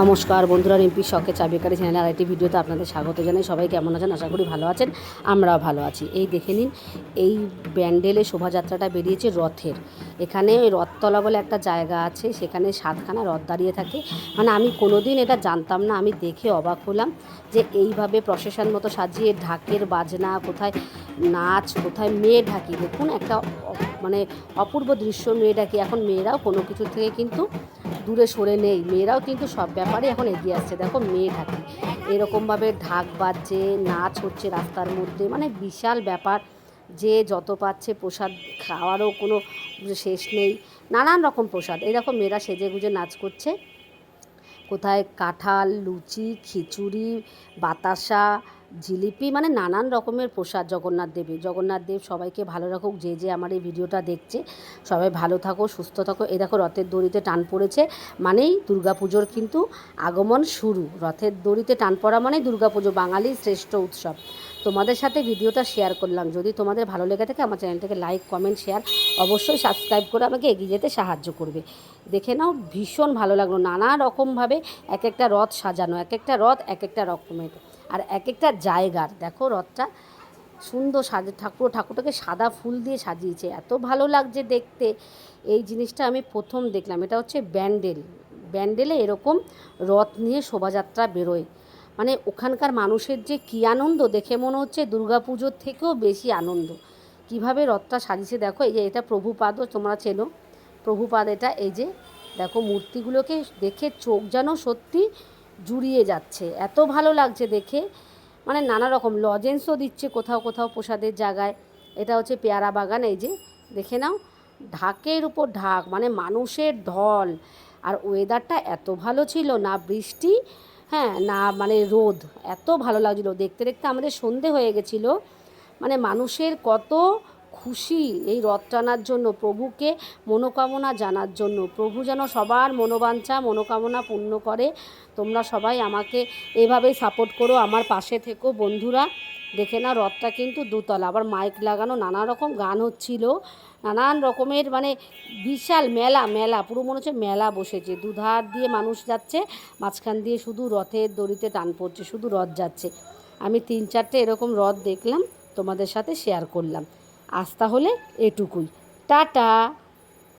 নমস্কার বন্ধুরা, রিম্পি শখে চাবিকারি চ্যানেলে আরেকটি ভিডিওতে আপনাদের স্বাগত জানাই। সবাই কেমন আছেন? আশা করি ভালো আছেন, আমরাও ভালো আছি। এই দেখে নিন, এই ব্যান্ডেলে শোভাযাত্রাটা বেরিয়েছে রথের। এখানে রথতলা বলে একটা জায়গা আছে, সেখানে সাতখানা রথ দাঁড়িয়ে থাকে। মানে আমি কোনোদিন এটা জানতাম না, আমি দেখে অবাক হলাম যে এইভাবে প্রসেশন মতো সাজিয়ে ঢাকের বাজনা, কোথায় নাচ, কোথায় মেয়ে ঢাকি, দেখুন একটা মানে অপূর্ব দৃশ্য মেয়ে ঢাকি এখন মেয়েরাও কোনো কিছু থেকে কিন্তু দূরে সরে নেই। মেয়েরাও কিন্তু সব ব্যাপারে এখন এগিয়ে আসছে। দেখো মেয়ে ঢাকি। এরকমভাবে ঢাক বাজছে, নাচ হচ্ছে রাস্তার মধ্যে। মানে বিশাল ব্যাপার। যে যত পাচ্ছে প্রসাদ খাওয়ারও কোনো শেষ নেই। নানান রকম প্রসাদ। এরকম মেয়েরা সেজে গুজে নাচ করছে। কোথায় কাঁঠাল, লুচি, খিচুড়ি, বাতাসা জিলিপি মানে নানান রকমের প্রসাদ, জগন্নাথ দেবের। জগন্নাথ দেব সবাইকে ভালো রাখুক, যে যে আমার এই ভিডিওটা দেখছে, সবাই ভালো থাকো, সুস্থ থাকো। এই দেখো, রথের দড়িতে টান পড়েছে, মানেই দুর্গাপুজোর কিন্তু আগমন শুরু। রথের দড়িতে টান পড়া মানেই দুর্গাপুজো বাঙালির শ্রেষ্ঠ উৎসব। তোমাদের সাথে ভিডিওটা শেয়ার করলাম। যদি তোমাদের ভালো লেগে থাকে, আমার চ্যানেলটাকে লাইক কমেন্ট শেয়ার অবশ্যই সাবস্ক্রাইব করে আমাকে এগিয়ে যেতে সাহায্য করবে। দেখে নাও, ভীষণ ভালো লাগল। নানা রকমভাবে এক একটা রথ সাজানো, এক একটা রথ এক একটা রকমের। আর এক একটা জায়গার, দেখো রথটা সুন্দর সাজে, ঠাকুর, ঠাকুরটাকে সাদা ফুল দিয়ে সাজিয়েছে। এত ভালো লাগছে দেখতে। এই জিনিসটা আমি প্রথম দেখলাম। এটা হচ্ছে ব্যান্ডেল। ব্যান্ডেলে এরকম রথ নিয়ে শোভাযাত্রা বেরোয়। মানে ওখানকার মানুষের যে কী আনন্দ, দেখে মনে হচ্ছে দুর্গাপুজোর থেকেও বেশি আনন্দ। কীভাবে রথটা সাজিয়েছে দেখো, এই যে এটা প্রভুপাদও তোমরা চেনো। প্রভুপাদ এটা, এই যে দেখো মূর্তিগুলোকে দেখে চোখ যেন সত্যি জুড়িয়ে যাচ্ছে। এত ভালো লাগছে দেখে। মানে নানা রকম লজেন্সও দিচ্ছে কোথাও কোথাও প্রসাদের জায়গায়। এটা হচ্ছে পেয়ারা বাগান, এই যে দেখে নাও। ঢাকের উপর ঢাক মানে মানুষের ঢল। আর ওয়েদারটা এত ভালো ছিল, না বৃষ্টি হ্যাঁ না মানে রোদ। এত ভালো লাগছিল। দেখতে দেখতে আমাদের সন্ধে হয়ে গেছিল। মানে মানুষের কত খুশি এই রথ টানার জন্য, প্রভুকে মনোকামনা জানার জন্য। প্রভু যেন সবার মনোবাঞ্ছা, মনোকামনা পূর্ণ করে। তোমরা সবাই আমাকে এভাবেই সাপোর্ট করো, আমার পাশে থেকো। বন্ধুরা, দেখে না রথটা কিন্তু দুতলা। আবার মাইক লাগানো নানা রকম গান হচ্ছিল। নানান রকমের মানে বিশাল মেলা মেলা। পুরো মনে হচ্ছে মেলা বসেছে। দুধার দিয়ে মানুষ যাচ্ছে, মাঝখান দিয়ে শুধু রথের দড়িতে টান পড়ছে, শুধু রথ যাচ্ছে। আমি তিন চারটে এরকম রথ দেখলাম, তোমাদের সাথে শেয়ার করলাম। আজ তাহলে এটুকুই। টাটা।